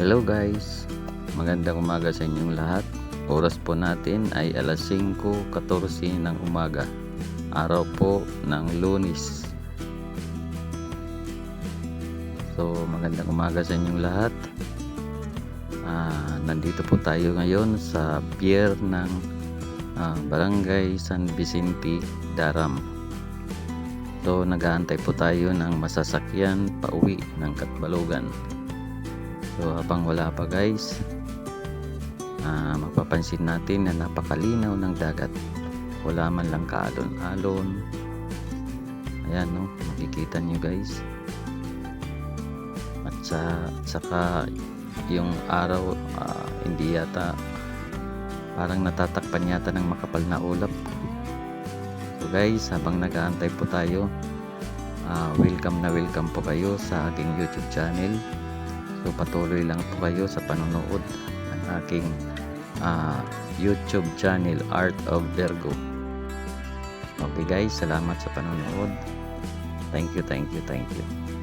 Hello guys, magandang umaga sa inyong lahat. Oras po natin ay alas 5.14 ng umaga. Araw po ng lunis. So magandang umaga sa inyong lahat. Ah, nandito po tayo ngayon sa pier ng ah, Barangay San Vicente, Daram. So nag-aantay po tayo ng masasakyan pauwi ng Katbalogan. So habang wala pa guys, ah, mapapansin natin na napakalinaw ng dagat. Wala man lang kaalon-alon. Ayan no, makikita nyo guys. At sa saka yung araw ah, hindi yata parang natatakpan yata ng makapal na ulap. So guys, habang nag-aantay po tayo, ah, welcome na welcome po kayo sa aking YouTube channel. So patuloy lang po kayo sa panonood ng aking ah, YouTube channel Art of Virgo. Okay guys, salamat sa panonood. Thank you, thank you, thank you.